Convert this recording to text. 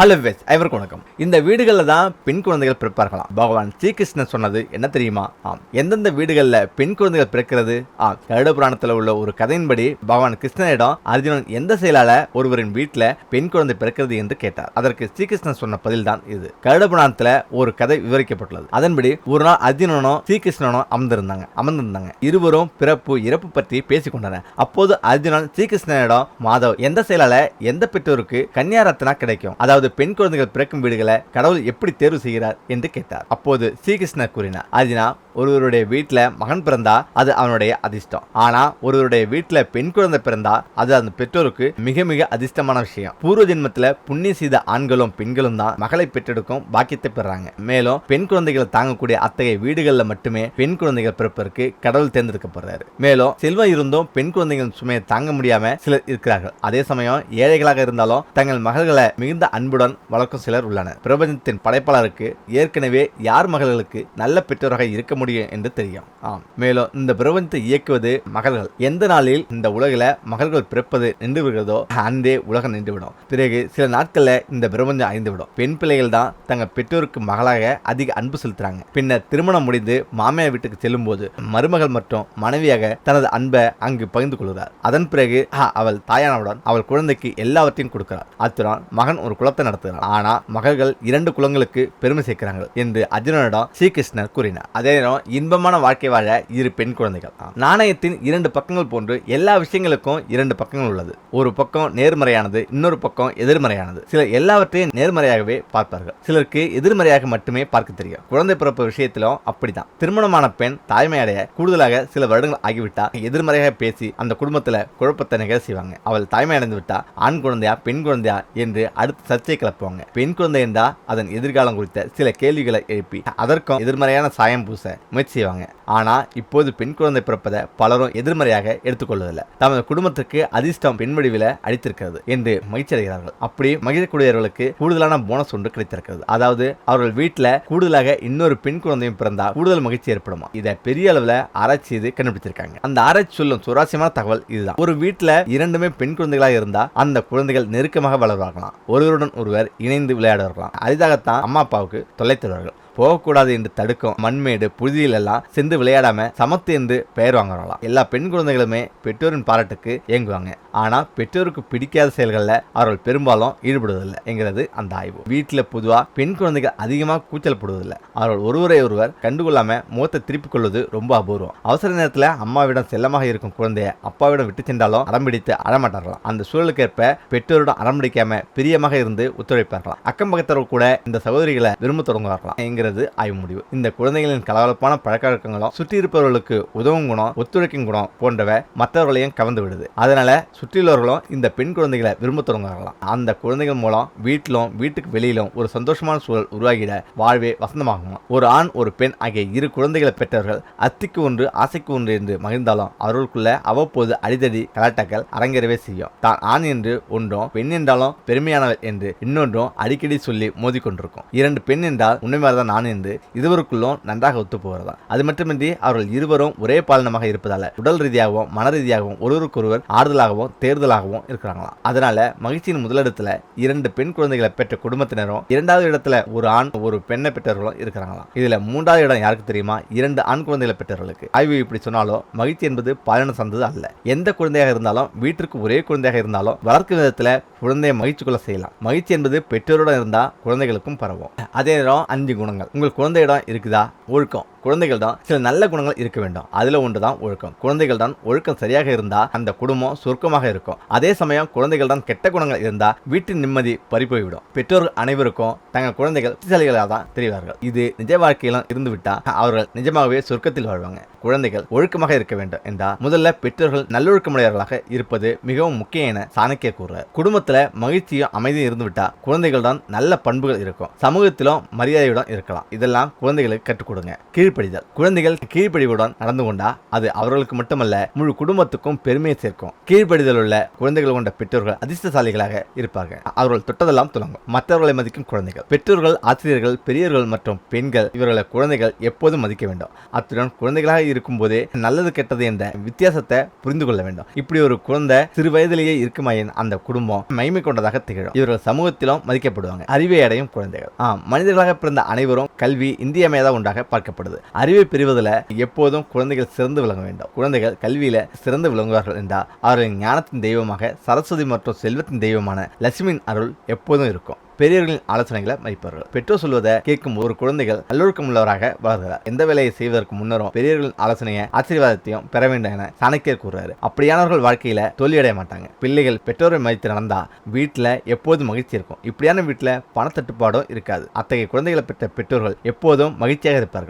Hello வெஸ் ஐவருக்கு வணக்கம். இந்த வீடுகளில் தான் பெண் குழந்தைகள் பிறப்பார்களாம். பகவான் ஸ்ரீகிருஷ்ணன் சொன்னது என்ன தெரியுமா? ஆம் எந்தெந்த வீடுகளில் பெண் குழந்தைகள் பிறக்கிறது? ஆம் கருட புராணத்தில் உள்ள ஒரு கதையின்படி பகவான் கிருஷ்ணனிடம் அர்ஜுனன் எந்த செயலால ஒருவரின் வீட்டில் பெண் குழந்தை பிறக்கிறது என்று கேட்டார். அதற்கு ஸ்ரீகிருஷ்ணன் சொன்ன பதில் தான் இது. கருட புராணத்தில் ஒரு கதை விவரிக்கப்பட்டுள்ளது. அதன்படி ஒரு நாள் அர்ஜுனனும் ஸ்ரீகிருஷ்ணனும் அமர்ந்திருந்தாங்க. அமர்ந்திருந்தாங்க. இருவரும் பிறப்பு இறப்பு பற்றி பேசிக்கொண்டனர். அப்போது அர்ஜுனன் ஸ்ரீகிருஷ்ணனிடம் மாதவ் எந்த செயலால எந்த பெற்றோருக்கு கன்னியாரத்னா கிடைக்கும்? அதாவது பெண் குழந்தைகள் பிறக்கும் வீடுகளை கடவுள் எப்படி தேர்வு செய்கிறார் என்று கேட்டார். அப்போது ஸ்ரீகிருஷ்ணர் கூறினார் அர்ஜுனா ஒருவருடைய வீட்டில் மகன் பிறந்தா அது அவனுடைய அதிர்ஷ்டம். ஆனா ஒருவருடைய வீட்டில் பெண் குழந்தை பிறந்தா அது அந்த பெற்றோருக்கு மிக மிக அதிர்ஷ்டமான விஷயம். பூர்வ ஜென்மத்தில் புண்ணிய செய்த ஆண்களும் பெண்களும் தான் மகளை பெற்றெடுக்கும் பாக்கியத்தை பெறாங்க. மேலும் பெண் குழந்தைகளை தாங்கக்கூடிய அத்தகைய வீடுகளில் மட்டுமே பெண் குழந்தைகள் பிறப்பதற்கு கடவுள் தேர்ந்தெடுக்கப்படுறாரு. மேலும் செல்வம் இருந்தும் பெண் குழந்தைகளின் சுமையை தாங்க முடியாம சிலர் இருக்கிறார்கள். அதே சமயம் ஏழைகளாக இருந்தாலும் தங்கள் மகள்களை மிகுந்த அன்புடன் வளர்க்கும் சிலர் உள்ளனர். பிரபஞ்சத்தின் படைப்பாளருக்கு ஏற்கனவே யார் மகள்களுக்கு நல்ல பெற்றோராக இருக்க முடியும் என்று தெரியும். ஆம். மேலும் இந்த பிரபஞ்சத்தை இயக்குவது மகள்கள். எந்த நாளில் இந்த உலகில் மகள்கள் பிறப்பது நின்று விடுகிறதோ உலகம் நின்றுவிடும். பிறகு சில நாட்களில் இந்த பிரபஞ்சம் அழிந்துவிடும். பெண் பிள்ளைகள் தான் தங்கள் பெற்றோருக்கு மகளாக அதிக அன்பு செலுத்துறாங்க. பின்னர் திருமணம் முடிந்து மாமியார் வீட்டுக்கு செல்லும் போது மருமகள் மற்றும் மனைவியாக தனது அன்பை அங்கு பகிர்ந்து கொள்கிறார். அதன் பிறகு அவள் தாயானவுடன் அவள் குழந்தைக்கு எல்லாவற்றையும் கொடுக்கிறார். அத்துடன் மகன் ஒரு குலத்தை நடத்துகிறார். ஆனா மகள்கள் இரண்டு குலங்களுக்கு பெருமை சேர்க்கிறாங்க என்று அர்ஜுனனிடம் ஸ்ரீகிருஷ்ணர் கூறினார். அதே நேரம் இன்பமான வாழ்க்கை வாழ இரு பெண் குழந்தைகள். நாணயத்தின் இரண்டு பக்கங்கள் போன்று எல்லா விஷயங்களுக்கும் இரண்டு பக்கங்கள் உள்ளது. ஒரு பக்கம் நேர்மறையானது இன்னொரு பக்கம் எதிர்மறையானது. சிலர் எல்லாவற்றையும் நேர்மறையாகவே பார்ப்பார்கள். சிலருக்கு எதிர்மறையாக மட்டுமே பார்க்க தெரியும். குழந்தை பிறப்பு விஷயத்திலும் அப்படிதான் திருமணமான பெண் தாய்மை அடைய கூடுதலாக சில வருடங்கள் ஆகிவிட்டா எதிர்மறையாக பேசி அந்த குடும்பத்துல குழப்பத்தை நிகழ செய்வாங்க அவள் தாய்மை அடைந்து விட்டா ஆண் குழந்தையா பெண் குழந்தையா என்று அடுத்த சர்ச்சை கிளப்புவாங்க பெண் குழந்தை இருந்தா அதன் எதிர்காலம் குறித்த சில கேள்விகளை எழுப்பி அதற்கும் எதிர்மறையான சாயம் பூச முயற்சி செய்வாங்க. ஆனா இப்போது பெண் குழந்தை பிறப்பதை பலரும் எதிர்மறையாக எடுத்துக்கொள்வதில்லை. தமது குடும்பத்திற்கு அதிர்ஷ்டம் பெண் வடிவில அடித்திருக்கிறது என்று மகிழ்ச்சி அடைகிறார்கள். அப்படி மகிழக்கூடியவர்களுக்கு கூடுதலான போனஸ் ஒன்று கிடைத்திருக்கிறது. அதாவது அவர்கள் வீட்டில் கூடுதலாக இன்னொரு பெண் குழந்தையும் பிறந்தா கூடுதல் மகிழ்ச்சி ஏற்படுமா? இதை பெரிய அளவுல ஆராய்ச்சி செய்து கண்டுபிடிச்சிருக்காங்க அந்த ஆராய்ச்சி சொல்லும் சுவாரஸ்யமான தகவல் இதுதான். ஒரு வீட்டில் இரண்டுமே பெண் குழந்தைகளாக இருந்தால் அந்த குழந்தைகள் நெருக்கமாக வளர்வார்களாம். ஒருவருடன் ஒருவர் இணைந்து விளையாடுவார்களாம் அரிதாகத்தான் அம்மா அப்பாவுக்கு தொலைத்தவர்கள் போகக்கூடாது என்று தடுக்கும் மண்மேடு புழுதியில் எல்லாம் சென்று விளையாடாம சமத்து என்று பெயர் வாங்குறாங்களாம் எல்லா பெண் குழந்தைகளுமே பெற்றோரின் பாராட்டுக்கு ஏங்குவாங்க. ஆனா பெற்றோருக்கு பிடிக்காத செயல்களில் அவர்கள் பெரும்பாலும் ஈடுபடுவதில்லை என்கிறது அந்த ஆய்வு. வீட்டில் பொதுவாக பெண் குழந்தைகள் அதிகமாக கூச்சல் போடுவதில்லை. அவர்கள் ஒருவரை ஒருவர் கண்டுகொள்ளாம முகத்தை திருப்பிக் கொள்வது ரொம்ப அபூர்வம். அவசர நேரத்தில் அம்மாவிடம் செல்லமாக இருக்கும் குழந்தைய அப்பாவிடம் விட்டு சென்றாலும் அடம்பிடித்து அடமாட்டார்களாம். அந்த சூழலுக்கேற்ப பெற்றோரிடம் அடம்பிடிக்காம பிரியமாக இருந்து ஒத்துழைப்பார்களாம். அக்கம் பக்கத்தவர் கூட இந்த சகோதரிகளை விரும்ப தொடங்குவார்களாம் என்கிறது ஆய்வு முடிவு. இந்த குழந்தைகளின் கலகலப்பான பழக்க வழக்கங்களும் சுற்றி இருப்பவர்களுக்கு உதவும் குணம் ஒத்துழைக்கும் குணம் போன்றவை மற்றவர்களையும் கவர்ந்து விடுது. அதனால சுற்றியுள்ளவர்களும் இந்த பெண் குழந்தைகளை விரும்ப தொடங்குறாங்களாம் அந்த குழந்தைகள் மூலம் வீட்டிலும் வீட்டுக்கு வெளியிலும் ஒரு சந்தோஷமான சூழல் உருவாகிட வாழ்வே வசந்தமாகும் ஒரு ஆண் ஒரு பெண் ஆகிய இரு குழந்தைகளை பெற்றவர்கள் அத்திக்கு ஒன்று ஆசைக்கு ஒன்று என்று மகிழ்ந்தாலும் அவர்களுக்குள்ள அவ்வப்போது அடிதடி கலாட்டாக்கள் அரங்கேறவே செய்யும். தான் ஆண் என்று ஒன்றும் பெண் என்றாலும் பெருமையானவர் என்று இன்னொன்றும் அடிக்கடி சொல்லி மோதிக்கொண்டிருக்கும். இரண்டு பெண் என்றால் உண்மை மாதிரிதான் நான் என்று இருவருக்குள்ளும் நன்றாக ஒத்து போகிறதா அது மட்டுமின்றி அவர்கள் இருவரும் ஒரே பாலினமாக இருப்பதால உடல் ரீதியாகவும் மன ரீதியாகவும் ஒருவருக்கொருவர் ஆறுதலாகவும் தேர்தலாகவும் இருக்கிறாங்களாம். அதனால மகிழ்ச்சியின் முதலிடத்துல இரண்டு பெண் குழந்தைகளை பெற்ற குடும்பத்தினரும் இரண்டாவது இடத்துல ஒரு ஆண் ஒரு பெண்ணை பெற்றவர்களும் இருக்கிறாங்களாம். இதுல மூன்றாவது இடம் யாருக்கு தெரியுமா? இரண்டு ஆண் குழந்தைகளை பெற்றவர்களுக்கு. ஆய்வு இப்படி சொன்னாலும் மகிழ்ச்சி என்பது பாலின சார்ந்தது அல்ல. எந்த குழந்தையாக இருந்தாலும் வீட்டிற்கு ஒரே குழந்தையாக இருந்தாலும் வளர்க்கும் விதத்துல குழந்தையை மகிழ்ச்சி கொள்ள செய்யலாம். மகிழ்ச்சி என்பது பெற்றோருடன் இருந்தா குழந்தைகளுக்கும் பரவும். அதே நேரம் அஞ்சு குணங்கள். உங்கள் குழந்தையிடம் இருக்குதா? ஒழுக்கம். குழந்தைகள் தான் சில நல்ல குணங்கள் இருக்க வேண்டும். அதுல ஒன்று தான் ஒழுக்கம். குழந்தைகள் தான் ஒழுக்கம் சரியாக இருந்தா அந்த குடும்பம் சுருக்கமாக இருக்கும். அதே சமயம் குழந்தைகள் தான் கெட்ட குணங்கள் இருந்தா வீட்டின் நிம்மதி பறிப்போய்விடும் பெற்றோர்கள் அனைவருக்கும் தங்கள் குழந்தைகள் புத்திசாலிகளாக தான் தெரிவார்கள். இது நிஜ வாழ்க்கையிலும் இருந்துவிட்டால் அவர்கள் நிஜமாகவே சொர்க்கத்தில் வாழ்வாங்க. குழந்தைகள் ஒழுக்கமாக இருக்க வேண்டும் என்றால் முதல்ல பெற்றோர்கள் நல்லொழுக்கமுடையவர்களாக இருப்பது மிகவும் முக்கியம் என சாணக்கிய கூறுறார். குடும்பத்துல மகிழ்ச்சியும் அமைதியும் இருந்துவிட்டால் குழந்தைகள் தான் நல்ல பண்புகள் இருக்கும். சமூகத்திலும் மரியாதையுடன் இருக்கலாம். இதெல்லாம் குழந்தைகளுக்கு கற்றுக் கொடுங்க. கீழ் கீழ்ப்படிதல். குழந்தைகள் கீழ்ப்படிவுடன் நடந்து கொண்டா அது அவர்களுக்கு மட்டுமல்ல முழு குடும்பத்துக்கும் பெருமையை சேர்க்கும். கீழ்ப்படிதல் உள்ள குழந்தைகள் கொண்ட பெற்றோர்கள் அதிர்ஷ்டசாலிகளாக இருப்பார்கள். அவர்கள் தொட்டதெல்லாம் துலங்கும். மற்றவர்களை மதிக்கும் குழந்தைகள். பெற்றோர்கள் ஆசிரியர்கள் பெரியவர்கள் மற்றும் பெண்கள் இவர்களை குழந்தைகள் எப்போதும் மதிக்க வேண்டும். அத்துடன் குழந்தைகளாக இருக்கும் போதே நல்லது கெட்டது என்ற வித்தியாசத்தை புரிந்து கொள்ள வேண்டும். இப்படி ஒரு குழந்தை சிறு வயதிலேயே இருக்குமாயின் அந்த குடும்பம் மகிமை கொண்டதாக திகழும். இவர்கள் சமூகத்திலும் மதிக்கப்படுவாங்க. அறிவை அடையும் குழந்தைகள். ஆம் மனிதர்களாக பிறந்த அனைவரும் கல்வி இந்தியமயதாக உண்டாக பார்க்கப்படுது. அறிவை பெறுவதில் எப்போதும் குழந்தைகள் சிறந்து விளங்க வேண்டும். குழந்தைகள் கல்வியில சிறந்து விளங்குவார்கள் என்றால் அவர்களின் ஞானத்தின் தெய்வமாக சரஸ்வதி மற்றும் செல்வத்தின் தெய்வமான லட்சுமியின் அருள் எப்போதும் இருக்கும். பெரியவர்களின் ஆலோசனைகளை மதிப்பார்கள் பெற்றோர் சொல்வதை கேட்கும் ஒரு குழந்தைகள் நல்லொழுக்கம் உள்ளவராக வளர்கிறார் எந்த வேலையை செய்வதற்கு முன்னரும் பெரியவர்களின் ஆலோசனையை ஆசீர்வாதத்தையும் பெற வேண்டும் என சாணக்கியர் கூறுறாரு அப்படியானவர்கள் வாழ்க்கையில தோல்வியடைய மாட்டாங்க. பிள்ளைகள் பெற்றோரை மதித்து நடந்தா வீட்டில் எப்போதும் மகிழ்ச்சி இருக்கும். இப்படியான வீட்டில் பணத்தட்டுப்பாடும் இருக்காது. அத்தகைய குழந்தைகளை பெற்ற பெற்றோர்கள் எப்போதும் மகிழ்ச்சியாக இருப்பார்கள்.